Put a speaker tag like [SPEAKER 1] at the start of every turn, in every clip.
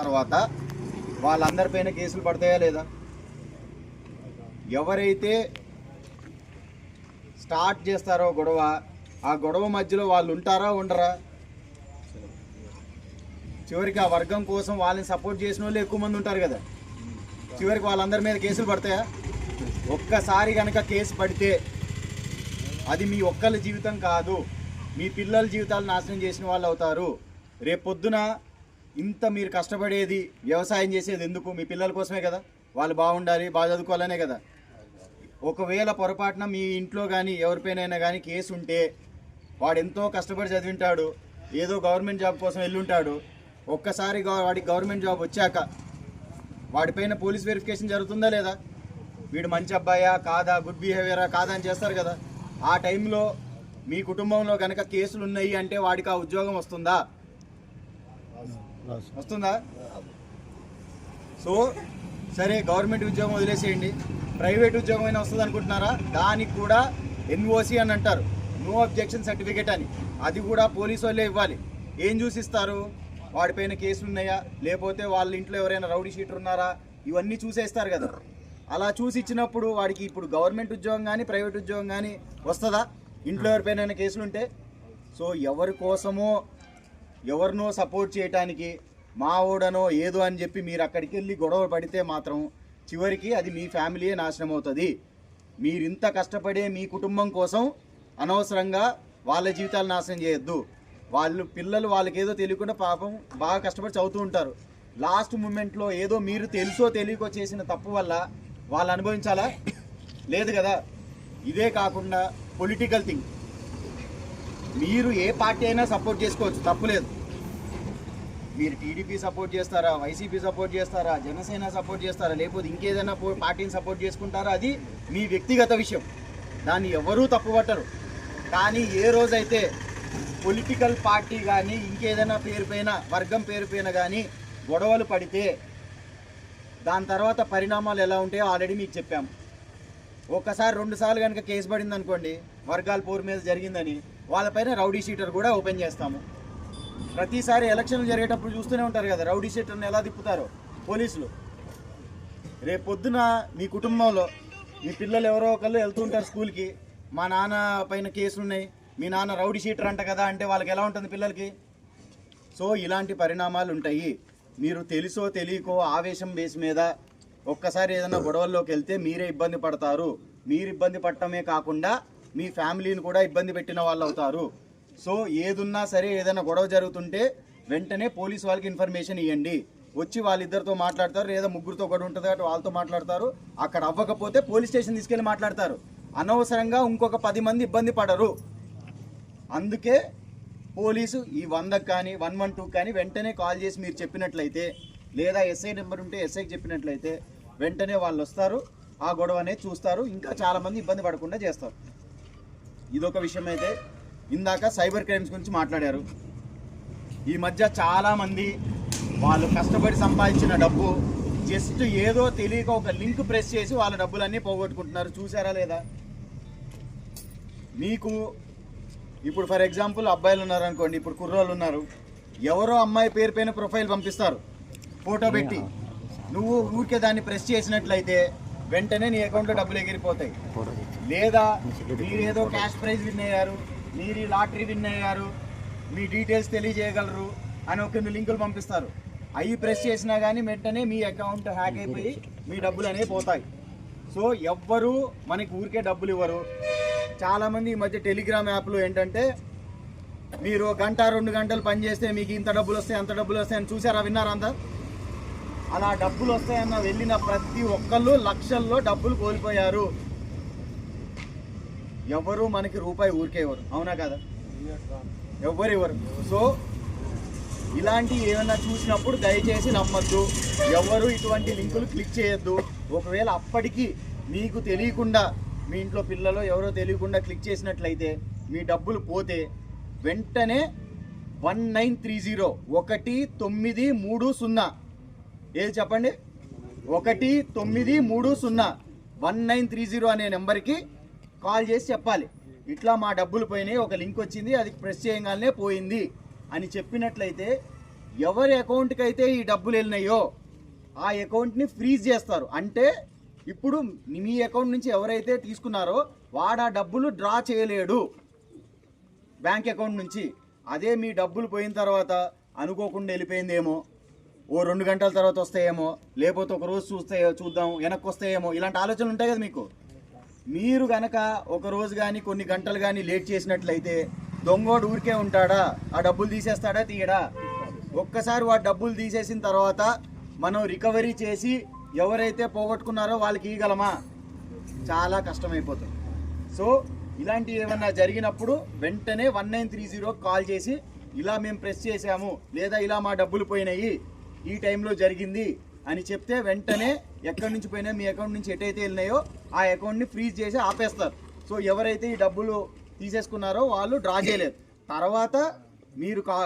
[SPEAKER 1] తర్వాత వాళ్ళందరిపైన కేసులు పడతాయా లేదా? ఎవరైతే స్టార్ట్ చేస్తారో గొడవ ఆ గొడవ మధ్యలో వాళ్ళు ఉంటారా ఉండరా? చివరికి ఆ వర్గం కోసం వాళ్ళని సపోర్ట్ చేసిన వాళ్ళు ఎక్కువ మంది ఉంటారు కదా. చివరికి వాళ్ళందరి మీద కేసులు పడతాయా? ఒక్కసారి కనుక కేసు పడితే అది మీ ఒక్కళ్ళ జీవితం కాదు మీ పిల్లల జీవితాలు నాశనం చేసిన వాళ్ళు అవుతారు. రేపొద్దున ఇంత మీరు కష్టపడేది వ్యవసాయం చేసేది ఎందుకు? మీ పిల్లల కోసమే కదా. వాళ్ళు బాగుండాలి బాగా చదువుకోవాలనే కదా. ఒకవేళ పొరపాటున మీ ఇంట్లో కానీ ఎవరిపైనైనా కానీ కేసు ఉంటే వాడు ఎంతో కష్టపడి చదివింటాడు ఏదో గవర్నమెంట్ జాబ్ కోసం వెళ్ళుంటాడు ఒక్కసారి వాడికి గవర్నమెంట్ జాబ్ వచ్చాక వాడిపైన పోలీస్ వెరిఫికేషన్ జరుగుతుందా లేదా? వీడు మంచి అబ్బాయా కాదా గుడ్ బిహేవియరా కాదా అని చేస్తారు కదా. ఆ టైంలో మీ కుటుంబంలో కనుక కేసులు ఉన్నాయి అంటే వాడికి ఆ ఉద్యోగం వస్తుందా? వస్తుందా. సో సరే గవర్నమెంట్ ఉద్యోగం వదిలేసేయండి. ప్రైవేట్ ఉద్యోగం అయినా వస్తుంది అనుకుంటున్నారా? దానికి కూడా ఎన్ఓసి అని అంటారు. నో అబ్జెక్షన్ సర్టిఫికేట్ అని. అది కూడా పోలీసు వాళ్ళే ఇవ్వాలి. ఏం చూసిస్తారు వాడిపైన కేసులు ఉన్నాయా? లేకపోతే వాళ్ళ ఇంట్లో ఎవరైనా రౌడీ షీటర్ ఉన్నారా? ఇవన్నీ చూసేస్తారు కదా. అలా చూసి ఇచ్చినప్పుడు వాడికి ఇప్పుడు గవర్నమెంట్ ఉద్యోగం కానీ ప్రైవేట్ ఉద్యోగం కానీ వస్తుందా? ఇంట్లో ఎవరిపైన కేసులు ఉంటే? సో ఎవరి కోసమో ఎవరినో సపోర్ట్ చేయటానికి మా ఓడనో ఏదో అని చెప్పి మీరు అక్కడికి వెళ్ళి గొడవ పడితే మాత్రం చివరికి అది మీ ఫ్యామిలీయే నాశనం అవుతుంది. మీరు ఇంత కష్టపడే మీ కుటుంబం కోసం అనవసరంగా వాళ్ళ జీవితాలు నాశనం చేయొద్దు. వాళ్ళు పిల్లలు వాళ్ళకేదో తెలియకుండా పాపం బాగా కష్టపడి చదువుతూ ఉంటారు. లాస్ట్ మూమెంట్లో ఏదో మీరు తెలుసో తెలియకో చేసిన తప్పు వల్ల వాళ్ళు అనుభవించాలా? లేదు కదా. ఇదే కాకుండా పొలిటికల్ థింగ్ మీరు ఏ పార్టీ అయినా సపోర్ట్ చేసుకోవచ్చు తప్పులేదు. మీరు టీడీపీ సపోర్ట్ చేస్తారా వైసీపీ సపోర్ట్ చేస్తారా జనసేన సపోర్ట్ చేస్తారా లేకపోతే ఇంకేదైనా పో- పార్టీని సపోర్ట్ చేసుకుంటారా అది మీ వ్యక్తిగత విషయం. దాన్ని ఎవరూ తప్పుపట్టరు. కానీ ఏ రోజైతే పొలిటికల్ పార్టీ కానీ ఇంకేదైనా పేరు పైన వర్గం పేరు పైన కానీ గొడవలు పడితే దాని తర్వాత పరిణామాలు ఎలా ఉంటాయో ఆల్రెడీ మీకు చెప్పాము. ఒకసారి రెండుసార్లు కనుక కేసు పడింది అనుకోండి వర్గాల పోరు మీద జరిగిందని వాళ్ళపైన రౌడీ షీటర్ కూడా ఓపెన్ చేస్తాము. ప్రతిసారి ఎలక్షన్లు జరిగేటప్పుడు చూస్తూనే ఉంటారు కదా రౌడీ షీటర్ని ఎలా తిప్పుతారో పోలీసులు. రేపు పొద్దున మీ కుటుంబంలో మీ పిల్లలు ఎవరో ఒకళ్ళు వెళ్తూ ఉంటారు స్కూల్కి. మా నాన్న పైన కేసులు ఉన్నాయి మీ నాన్న రౌడీ షీటర్ అంట కదా అంటే వాళ్ళకి ఎలా ఉంటుంది పిల్లలకి? సో ఇలాంటి పరిణామాలు ఉంటాయి. మీరు తెలుసో తెలియకో ఆవేశం బేస్ మీద ఒక్కసారి ఏదైనా గొడవల్లోకి వెళ్తే మీరే ఇబ్బంది పడతారు. మీరు ఇబ్బంది పడటమే కాకుండా మీ ఫ్యామిలీని కూడా ఇబ్బంది పెట్టిన వాళ్ళు అవుతారు. సో ఏదున్నా సరే ఏదైనా గొడవ జరుగుతుంటే వెంటనే పోలీస్ వాళ్ళకి ఇన్ఫర్మేషన్ ఇవ్వండి వచ్చి వాళ్ళిద్దరితో మాట్లాడతారు లేదా ముగ్గురితో గొడవ ఉంటుంది కాబట్టి వాళ్ళతో మాట్లాడతారు. అక్కడ అవ్వకపోతే పోలీస్ స్టేషన్ తీసుకెళ్ళి మాట్లాడతారు. అనవసరంగా ఇంకొక పది మంది ఇబ్బంది పడరు. అందుకే పోలీసు ఈ వందకు కానీ వన్ వన్ టూ కానీ వెంటనే కాల్ చేసి మీరు చెప్పినట్లయితే లేదా ఎస్ఐ నెంబర్ ఉంటే ఎస్ఐకి చెప్పినట్లయితే వెంటనే వాళ్ళు వస్తారు. ఆ గొడవ అనేది చూస్తారు. ఇంకా చాలామంది ఇబ్బంది పడకుండా చేస్తారు. ఇదొక విషయం అయితే ఇందాక సైబర్ క్రైమ్స్ గురించి మాట్లాడారు. ఈ మధ్య చాలామంది వాళ్ళు కష్టపడి సంపాదించిన డబ్బు జస్ట్ ఏదో తెలియక ఒక లింక్ ప్రెస్ చేసి వాళ్ళ డబ్బులన్నీ పోగొట్టుకుంటున్నారు. చూసారా లేదా? మీకు ఇప్పుడు ఫర్ ఎగ్జాంపుల్ అబ్బాయిలు ఉన్నారు అనుకోండి ఇప్పుడు కుర్రోళ్ళు ఉన్నారు. ఎవరో అమ్మాయి పేరు పైన ప్రొఫైల్ పంపిస్తారు. ఫోటో పెట్టి. నువ్వు ఊరికే దాన్ని ప్రెస్ చేసినట్లయితే వెంటనే నీ అకౌంట్లో డబ్బులు ఎగిరిపోతాయి. లేదా మీరు ఏదో క్యాష్ ప్రైజ్ విన్ అయ్యారు మీరు లాటరీ విన్ అయ్యారు మీ డీటెయిల్స్ తెలియజేయగలరు అని ఒక రెండు లింకులు పంపిస్తారు. అవి ప్రెస్ చేసినా కానీ వెంటనే మీ అకౌంట్ హ్యాక్ అయిపోయి మీ డబ్బులు అనేవి పోతాయి. సో ఎవ్వరూ మనకి ఊరికే డబ్బులు ఇవ్వరు. చాలామంది ఈ మధ్య టెలిగ్రామ్ యాప్లో ఏంటంటే మీరు గంట రెండు గంటలు పనిచేస్తే మీకు ఇంత డబ్బులు వస్తాయి అంత డబ్బులు వస్తాయని చూసారా విన్నారా అంతా? అలా డబ్బులు వస్తాయన్న వెళ్ళిన ప్రతి ఒక్కళ్ళు లక్షల్లో డబ్బులు కోల్పోయారు. ఎవరు మనకి రూపాయి ఊరికే ఇవ్వరు. అవునా కదా? ఎవరు ఇవ్వరు. సో ఇలాంటి ఏమైనా చూసినప్పుడు దయచేసి నమ్మద్దు. ఎవరు ఇటువంటి లింకులు క్లిక్ చేయొద్దు. ఒకవేళ అప్పటికి మీకు తెలియకుండా మీ ఇంట్లో పిల్లలు ఎవరో తెలియకుండా క్లిక్ చేసినట్లయితే మీ డబ్బులు పోతే వెంటనే వన్ నైన్ త్రీ జీరో ఒకటి తొమ్మిది మూడు సున్నా ఏది చెప్పండి? ఒకటి తొమ్మిది మూడు సున్నా. వన్ నైన్ త్రీ జీరో అనే నెంబర్కి కాల్ చేసి చెప్పాలి. ఇట్లా మా డబ్బులు పోయినాయి ఒక లింక్ వచ్చింది అది ప్రెస్ చేయగానే పోయింది అని చెప్పినట్లయితే ఎవరి అకౌంట్కి అయితే ఈ డబ్బులు వెళ్ళినాయో ఆ అకౌంట్ని ఫ్రీజ్ చేస్తారు. అంటే ఇప్పుడు మీ అకౌంట్ నుంచి ఎవరైతే తీసుకున్నారో వాడు ఆ డబ్బులు డ్రా చేయలేడు బ్యాంక్ అకౌంట్ నుంచి. అదే మీ డబ్బులు పోయిన తర్వాత అనుకోకుండా వెళ్ళిపోయిందేమో. ఓ రెండు గంటల తర్వాత వస్తాయేమో లేకపోతే ఒక రోజు చూస్తే చూద్దాం వెనక్కి వస్తాయేమో ఇలాంటి ఆలోచనలు ఉంటాయి కదా మీకు? మీరు గనక ఒక రోజు కానీ కొన్ని గంటలు కానీ లేట్ చేసినట్లయితే దొంగోడు ఊరికే ఉంటాడా? ఆ డబ్బులు తీసేస్తాడా తీయడా? ఒక్కసారి వాడు డబ్బులు తీసేసిన తర్వాత మనం రికవరీ చేసి ఎవరైతే పోగొట్టుకున్నారో వాళ్ళకి ఇవ్వగలమా చాలా కష్టమైపోతుంది. సో ఇలాంటి ఏమన్నా జరిగినప్పుడు వెంటనే one nine three zero call చేసి ఇలా మేము ప్రెస్ చేసాము లేదా ఇలా మా డబ్బులు పోయినాయి ఈ టైంలో జరిగింది అని చెప్తే వెంటనే ఎక్కడి నుంచి పోయినా మీ అకౌంట్ నుంచి ఎటైతే వెళ్ళినాయో ఆ అకౌంట్ని ఫ్రీజ్ చేసి ఆపేస్తారు. సో ఎవరైతే ఈ డబ్బులు తీసేసుకున్నారో వాళ్ళు డ్రా చేయలేదు తర్వాత మీరు కా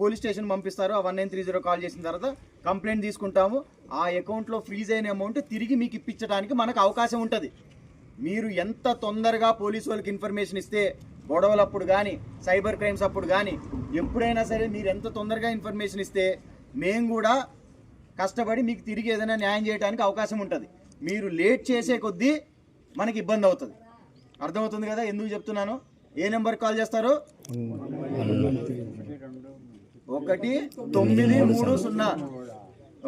[SPEAKER 1] పోలీస్ స్టేషన్ పంపిస్తారు ఆ one nine three zero call చేసిన తర్వాత కంప్లైంట్ తీసుకుంటాము. ఆ అకౌంట్లో ఫ్రీజ్ అయిన అమౌంట్ తిరిగి మీకు ఇప్పించడానికి మనకు అవకాశం ఉంటుంది. మీరు ఎంత తొందరగా పోలీసు వాళ్ళకి ఇన్ఫర్మేషన్ ఇస్తే గొడవలప్పుడు కానీ సైబర్ క్రైమ్స్ అప్పుడు కానీ ఎప్పుడైనా సరే మీరు ఎంత తొందరగా ఇన్ఫర్మేషన్ ఇస్తే మేము కూడా కష్టపడి మీకు తిరిగి ఏదైనా న్యాయం చేయడానికి అవకాశం ఉంటుంది. మీరు లేట్ చేసే కొద్దీ మనకి ఇబ్బంది అవుతుంది. అర్థమవుతుంది కదా ఎందుకు చెప్తున్నాను? ఏ నెంబర్ కాల్ చేస్తారు? ఒకటి తొమ్మిది మూడు సున్నా.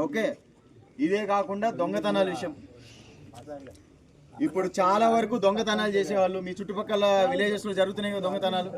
[SPEAKER 1] ఓకే. ఇదే కాకుండా దొంగతనాల విషయం. ఇప్పుడు చాలా వరకు దొంగతనాలు చేసేవాళ్ళు. మీ చుట్టుపక్కల విలేజెస్లో జరుగుతున్నాయి దొంగతనాలు.